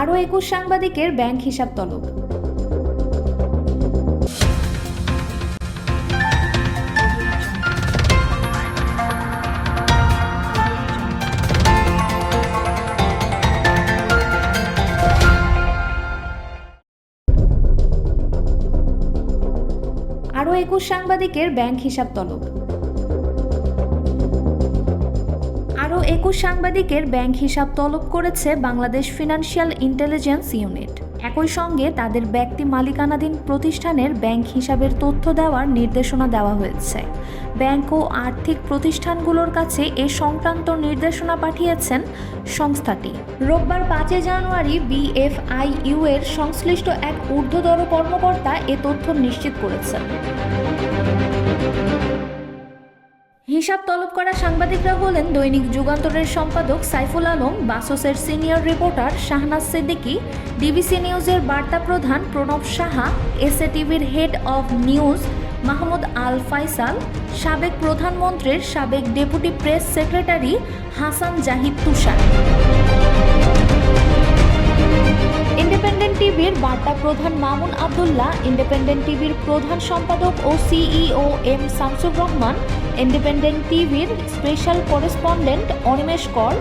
আরও একুশ সাংবাদিকের ব্যাংক হিসাব তলব। আরও একুশ সাংবাদিকের ব্যাংক হিসাব তলব। একুশ সাংবাদিকের ব্যাংক হিসাব তলব করেছে বাংলাদেশ ফিনান্সিয়াল ইন্টেলিজেন্স ইউনিট। একই সঙ্গে তাদের ব্যক্তি মালিকানাধীন প্রতিষ্ঠানের ব্যাংক হিসাবের তথ্য দেওয়ার নির্দেশনা দেওয়া হয়েছে। ব্যাংক ও আর্থিক প্রতিষ্ঠানগুলোর কাছে এ সংক্রান্ত নির্দেশনা পাঠিয়েছেন সংস্থাটি। রোববার পাঁচই জানুয়ারি বিএফআইইউ এর সংশ্লিষ্ট এক ঊর্ধ্বতর কর্মকর্তা এ তথ্য নিশ্চিত করেছেন। হিসাব তলব করা সাংবাদিকরা হলেন দৈনিক যুগান্তরের সম্পাদক Saiful Alam, বাসসের senior reporter Shahnaz Siddiqui, DBC নিউজের বার্তা প্রধান প্রণব সাহা এসএ টিভির head of news Mahmud Al Faisal, সাবেক প্রধানমন্ত্রীর সাবেক deputy press secretary Hasan Zahid Tushar. Independent টিভির বার্তা প্রধান মামুন আবদুল্লাহ, ইন্ডিপেন্ডেন্ট টিভির প্রধান সম্পাদক ও CEO M Shamsur Rahman independent টিভির স্পেশাল করেসপন্ডেন্ট অনিমেষ কর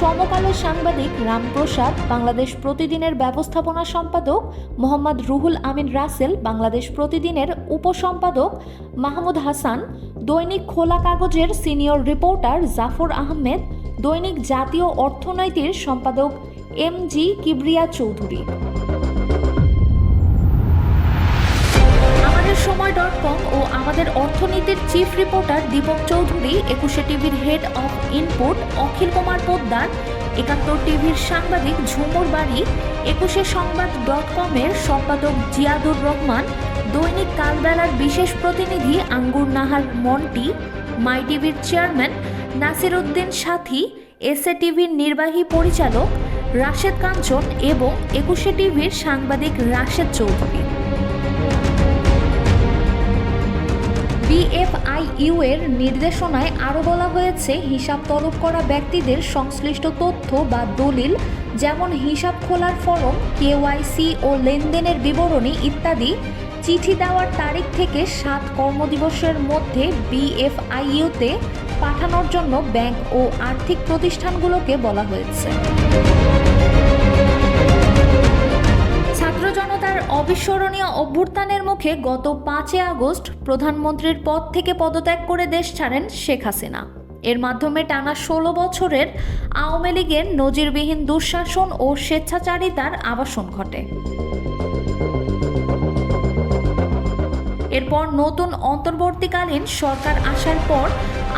সমকালের সাংবাদিক রামপ্রসাদ বাংলাদেশ প্রতিদিনের ব্যবস্থাপনা সম্পাদক মোহাম্মদ রুহুল আমিন রাসেল, বাংলাদেশ প্রতিদিনের উপসম্পাদক মাহমুদ হাসান, দৈনিক খোলা কাগজের সিনিয়র রিপোর্টার জাফর আহমেদ, দৈনিক জাতীয় অর্থনৈতির সম্পাদক এম জি কিবরিয়া চৌধুরী। আমাদের সময় ডট কম ও আমাদের অর্থনীতির চিফ রিপোর্টার দীপক চৌধুরী, একুশে টিভির head of input Akhil Kumar Poddar, Ekattor টিভির সাংবাদিক ঝুমুর বাড়ি, একুশে সংবাদ ডট কমের সম্পাদক জিয়াদুর রহমান, দৈনিক কালবেলার বিশেষ প্রতিনিধি আঙ্গুর নাহার মন্টি, মাই টিভির চেয়ারম্যান নাসির উদ্দিন সাথী, এসএ টিভির নির্বাহী পরিচালক রাশেদ কাঞ্চন এবং একুশে টিভির সাংবাদিক রাশেদ চৌধুরী। বিএফআইইউ এর নির্দেশনায় আরও বলা হয়েছে, হিসাব তলব করা ব্যক্তিদের সংশ্লিষ্ট তথ্য বা দলিল, যেমন হিসাব খোলার ফরম, কেওয়াইসি ও লেনদেনের বিবরণী ইত্যাদি, চিঠি দেওয়ার তারিখ থেকে সাত কর্মদিবসের মধ্যে বিএফআইইউতে পাঠানোর জন্য ব্যাংক ও আর্থিক প্রতিষ্ঠানগুলোকে বলা হয়েছে। অবিস্মরণীয় অভ্যুত্থানের মুখে গত পাঁচই আগস্ট প্রধানমন্ত্রীর পদ থেকে পদত্যাগ করে দেশ ছাড়েন শেখ হাসিনা। এর মাধ্যমে টানা ষোলো বছরের আওয়ামী লীগের নজিরবিহীন দুঃশাসন ও স্বেচ্ছাচারিতার আবাসন ঘটে। এরপর নতুন অন্তর্বর্তীকালীন সরকার আসার পর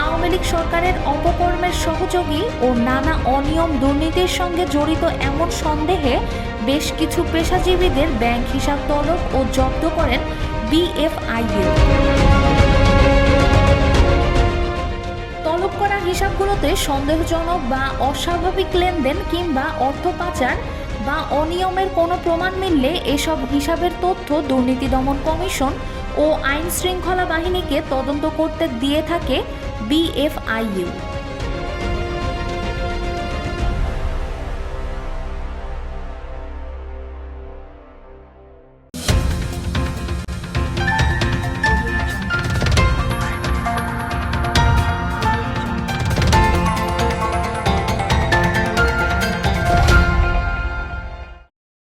আওয়ামী লীগ সরকারের অপকর্মের সহযোগী ও নানা অনিয়ম দুর্নীতির সঙ্গে জড়িত এমন সন্দেহে বেশ কিছু পেশাজীবীদের ব্যাংক হিসাব তলব ও জব্দ করেন বিএফআইইউ তলব করা হিসাবগুলোতে সন্দেহজনক বা অস্বাভাবিক লেনদেন কিংবা অর্থ পাচার বা অনিয়মের কোনো প্রমাণ মিললে এসব হিসাবের তথ্য দুর্নীতি দমন কমিশন ও আইন শৃঙ্খলা বাহিনীকে তদন্ত করতে দিয়ে থাকে বিএফআইইউ।